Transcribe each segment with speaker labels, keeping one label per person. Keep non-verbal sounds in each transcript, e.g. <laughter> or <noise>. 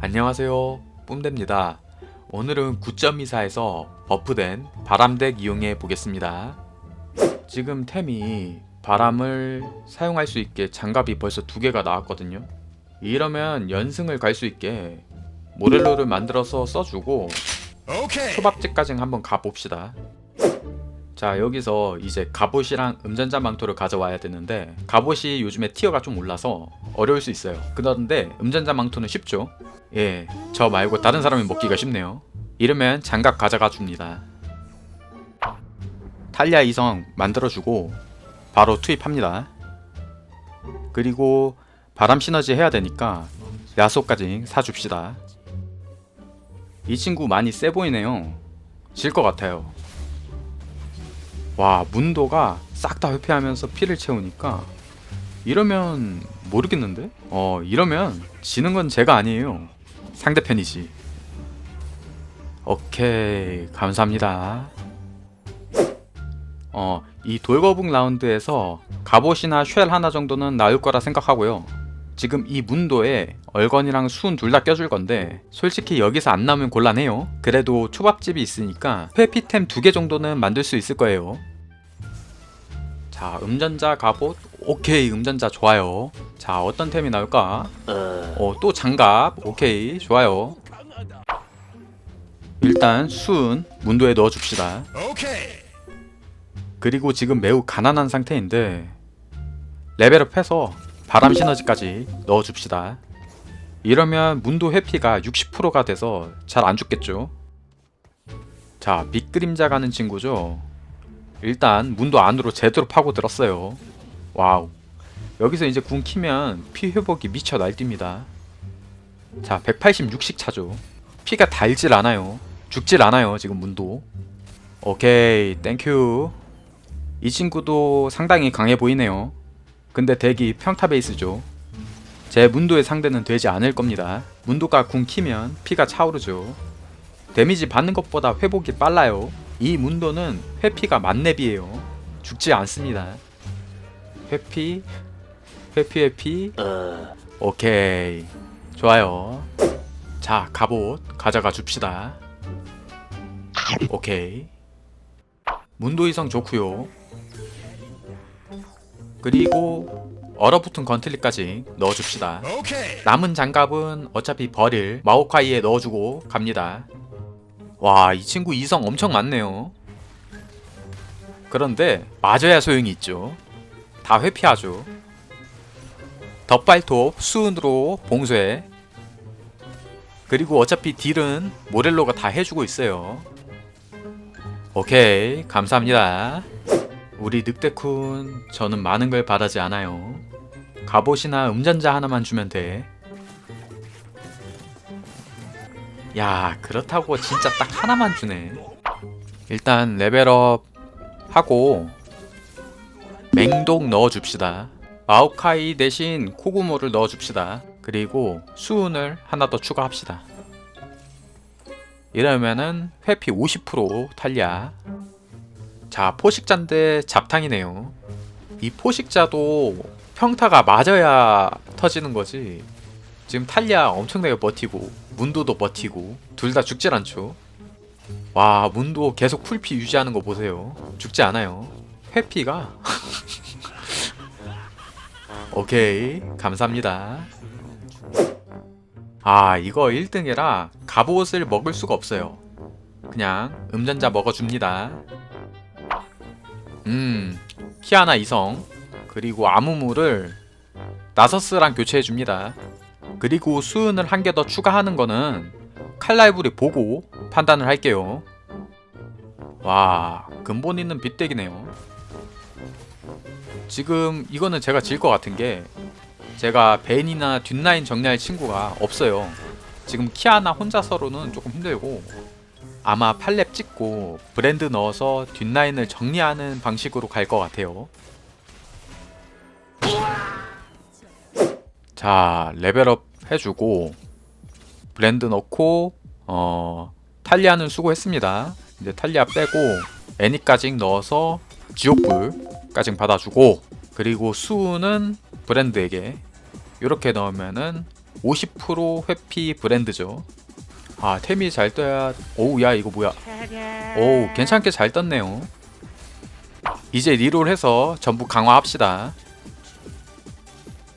Speaker 1: 안녕하세요. 뿜대입니다. 오늘은 9.24에서 버프된 바람덱 이용해 보겠습니다. 지금 템이 바람을 사용할 수 있게 장갑이 벌써 두 개가 나왔거든요. 이러면 연승을 갈 수 있게 모렐로를 만들어서 써주고. 초밥집까지 한번 가봅시다. 자 여기서 이제 갑옷이랑 음전자 망토를 가져와야 되는데 갑옷이 요즘에 티어가 좀 올라서 어려울 수 있어요. 그런데 음전자 망토는 쉽죠. 예, 저 말고 다른 사람이 먹기가 쉽네요. 이러면 장갑 가져가 줍니다. 탈리아 이성 만들어주고 바로 투입합니다. 그리고 바람 시너지 해야 되니까 야소까지 사줍시다. 이 친구 많이 세 보이네요. 질 것 같아요. 와, 문도가 싹 다 회피하면서 피를 채우니까 이러면 모르겠는데? 어, 이러면 지는 건 제가 아니에요. 상대편이지. 오케이, 감사합니다. 어, 이 돌거북 라운드에서 갑옷이나 쉘 하나 정도는 나을 거라 생각하고요. 지금 이 문도에 얼건이랑 수은 둘 다 껴줄 건데 솔직히 여기서 안 나오면 곤란해요. 그래도 초밥집이 있으니까 회피템 두 개 정도는 만들 수 있을 거예요. 자, 음전자 갑옷. 오케이, 음전자 좋아요. 자, 어떤 템이 나올까? 어, 또 장갑. 오케이, 좋아요. 일단 수은 문도에 넣어 줍시다.
Speaker 2: Okay.
Speaker 1: 그리고 지금 매우 가난한 상태인데 레벨업 해서 바람 시너지까지 넣어줍시다. 이러면 문도 회피가 60%가 돼서 잘 안 죽겠죠. 자, 밑그림자 가는 친구죠. 일단 문도 안으로 제대로 파고 들었어요. 와우. 여기서 이제 궁 키면 피 회복이 미쳐 날뜁니다. 자, 186씩 차죠. 피가 달질 않아요. 죽질 않아요, 지금 문도. 오케이, 땡큐. 이 친구도 상당히 강해 보이네요. 근데 덱이 평타 베이스죠. 제 문도의 상대는 되지 않을 겁니다. 문도가 궁 키면 피가 차오르죠. 데미지 받는 것보다 회복이 빨라요. 이 문도는 회피가 만렙이에요. 죽지 않습니다. 회피, 회피, 회피. 오케이. 좋아요. 자, 갑옷 가져가 줍시다. 오케이. 문도 이성 좋고요. 그리고 얼어붙은 건틀리까지 넣어줍시다. 남은 장갑은 어차피 버릴 마오카이에 넣어주고 갑니다. 와, 이 친구 이성 엄청 많네요. 그런데 맞아야 소용이 있죠. 다 회피하죠. 덧발톱 수은으로 봉쇄. 그리고 어차피 딜은 모렐로가 다 해주고 있어요. 오케이, 감사합니다. 우리 늑대쿤, 저는 많은 걸 바라지 않아요. 갑옷이나 음전자 하나만 주면 돼. 야, 그렇다고 진짜 딱 하나만 주네. 일단 레벨업 하고 맹독 넣어줍시다. 마오카이 대신 코구모를 넣어줍시다. 그리고 수은을 하나 더 추가합시다. 이러면은 회피 50% 탈리아. 자, 포식자인데 잡탕이네요. 이 포식자도 평타가 맞아야 터지는 거지. 지금 탈리아 엄청나게 버티고 문도도 버티고 둘 다 죽질 않죠. 와 문도 계속 쿨피 유지하는 거 보세요. 죽지 않아요. 회피가 <laughs> 오케이 감사합니다. 아 이거 1등이라 갑옷을 먹을 수가 없어요. 그냥 음전자 먹어줍니다. 음 키아나 이성 그리고 아무무를 나서스랑 교체해 줍니다. 그리고 수은을 한 개 더 추가하는 거는 칼라이브리 보고 판단을 할게요. 와, 근본 있는 빗대기네요. 지금 이거는 제가 질 것 같은 게 제가 벤이나 뒷라인 정리할 친구가 없어요. 지금 키아나 혼자서로는 조금 힘들고 아마 팔렙 찍고 브랜드 넣어서 뒷라인을 정리하는 방식으로 갈 것 같아요. 자 레벨업 해주고 브랜드 넣고 어 탈리아는 수고했습니다 이제 탈리아 빼고 애니까지 넣어서 지옥불까지 받아주고 그리고 수는 브랜드에게 이렇게 넣으면은 50% 회피 브랜드죠. 아 템이 잘 떠야 오우 야 이거 뭐야 오 괜찮게 잘 떴네요. 이제 리롤해서 전부 강화합시다.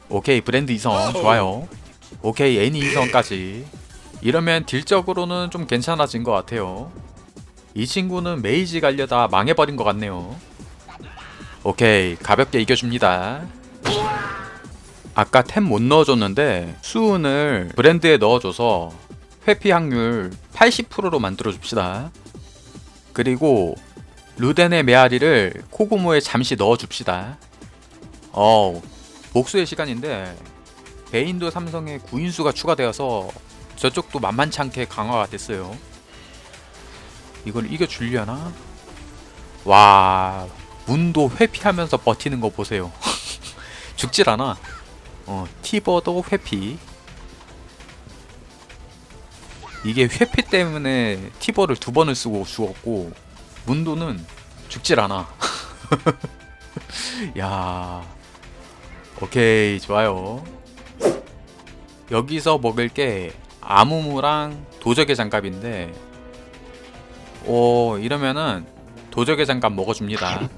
Speaker 1: 오케이 브랜드 이성 좋아요. 오케이 애니 이성까지 이러면 딜적으로는 좀 괜찮아진 것 같아요. 이 친구는 메이지 갈려다 망해버린 것 같네요. 오케이 가볍게 이겨줍니다. 아까 템 못 넣어줬는데 수은을 브랜드에 넣어줘서 회피 확률 80%로 만들어 줍시다. 그리고 루덴의 메아리를 코고모에 잠시 넣어 줍시다. 어 복수의 시간인데 베인도 삼성에 구인수가 추가되어서 저쪽도 만만치 않게 강화가 됐어요. 이걸 이겨주려나? 와 문도 회피하면서 버티는 거 보세요. <laughs> 죽질 않아. 어 티버도 회피. 이게 회피 때문에 티버를 두 번을 쓰고 죽었고 문도는 죽질 않아. <laughs> 야, 오케이 좋아요. 여기서 먹을 게 아무무랑 도적의 장갑인데, 오 이러면은 도적의 장갑 먹어줍니다.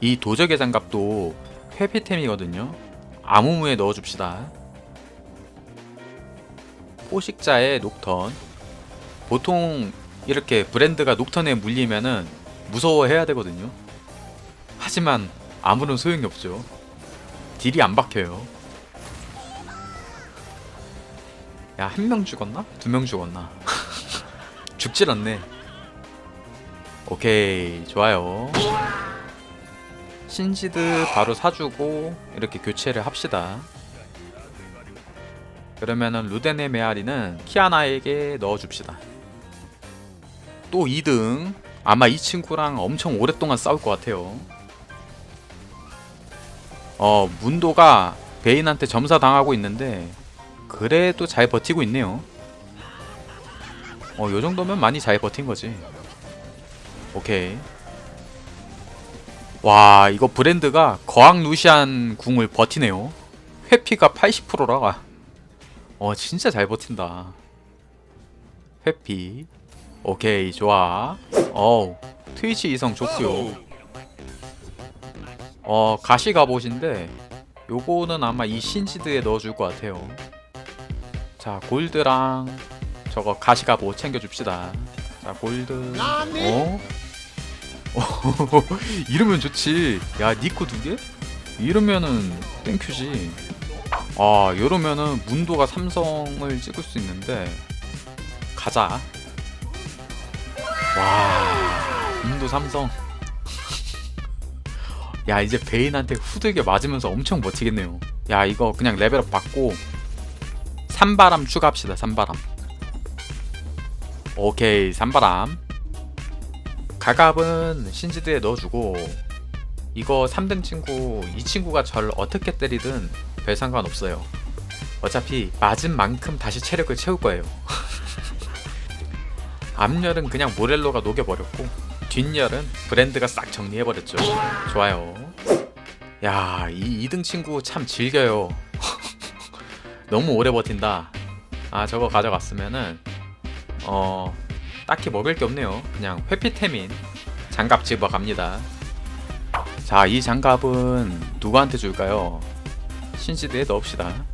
Speaker 1: 이 도적의 장갑도 회피템이거든요. 아무무에 넣어줍시다. 포식자의 녹턴. 보통 이렇게 브랜드가 녹턴에 물리면은 무서워해야 되거든요. 하지만 아무런 소용이 없죠. 딜이 안 박혀요. 야, 한 명 죽었나? 두 명 죽었나? <laughs> 죽질 않네. 오케이, 좋아요. 신지드 바로 사주고 이렇게 교체를 합시다. 그러면은 루덴의 메아리는 키아나에게 넣어줍시다. 또 2등. 아마 이 친구랑 엄청 오랫동안 싸울 것 같아요. 어, 문도가 베인한테 점사 당하고 있는데 그래도 잘 버티고 있네요. 어, 요 정도면 많이 잘 버틴 거지. 오케이. 와, 이거 브랜드가 거학 루시안 궁을 버티네요. 회피가 80%라가. 어, 진짜 잘 버틴다. 회피. 오케이, 좋아. 어우, 트위치 이성 좋고요. 어, 가시 갑옷인데 요거는 아마 이 신지드에 넣어줄 것 같아요. 자, 골드랑 저거 가시 갑옷 챙겨줍시다. 자, 골드. 어? <laughs> 이러면 좋지. 야, 니코 두 개? 이러면은 땡큐지. 아, 이러면은 문도가 삼성을 찍을 수 있는데 가자. 와, 문도 삼성. 야, 이제 베인한테 후들겨 맞으면서 엄청 버티겠네요. 야, 이거 그냥 레벨업 받고 산바람 추가합시다. 산바람. 오케이, 산바람. 가갑은 신지드에 넣어주고 이거 3등 친구 이 친구가 절 어떻게 때리든 별 상관없어요 어차피 맞은 만큼 다시 체력을 채울 거예요 <laughs> 앞열은 그냥 모렐로가 녹여버렸고 뒷열은 브랜드가 싹 정리해버렸죠 좋아요 야 이 2등 친구 참 즐겨요 <laughs> 너무 오래 버틴다 아 저거 가져갔으면은 어 딱히 먹을 게 없네요. 그냥 회피템인 장갑 집어갑니다. 자, 이 장갑은 누구한테 줄까요? 신시드에 넣읍시다.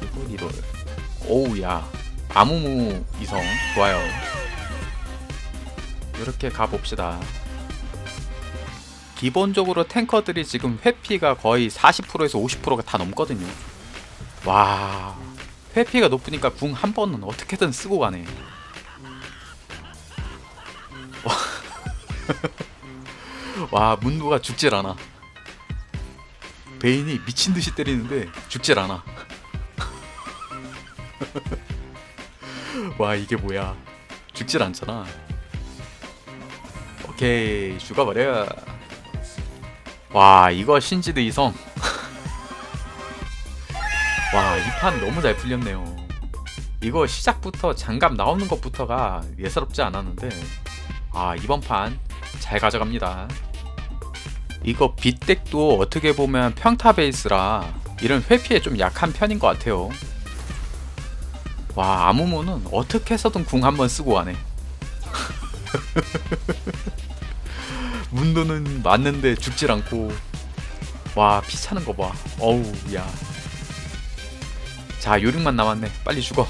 Speaker 1: 그리고 리롤. 오우야. 아무무 이성. 좋아요. 이렇게 가봅시다. 기본적으로 탱커들이 지금 회피가 거의 40%에서 50%가 다 넘거든요. 와. 회피가 높으니까 궁 한 번은 어떻게든 쓰고 가네. 와 <laughs> 문도가 죽질 않아 베인이 미친 듯이 때리는데 죽질 않아. <laughs> 와 이게 뭐야? 죽질 않잖아. 오케이 죽어버려. 와 이거 신지드 이성. <laughs> 와 이 판 너무 잘 풀렸네요. 이거 시작부터 장갑 나오는 것부터가 예사롭지 않았는데 아 이번 판 잘 가져갑니다 이거 빗덱도 어떻게 보면 평타 베이스라 이런 회피에 좀 약한 편인 것 같아요. 와 아무모는 어떻게 해서든 궁 한번 쓰고 가네. <laughs> 문도는 맞는데 죽질 않고 와 피 차는 거 봐. 어우 야. 자 요령만 남았네. 빨리 죽어.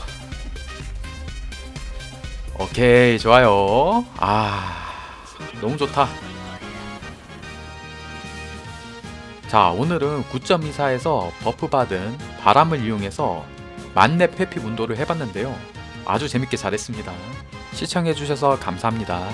Speaker 1: 오케이 좋아요. 아 너무 좋다. 자 오늘은 9.24에서 버프 받은 바람을 이용해서 만렙 회피 문도를 해봤는데요. 아주 재밌게 잘했습니다. 시청해주셔서 감사합니다.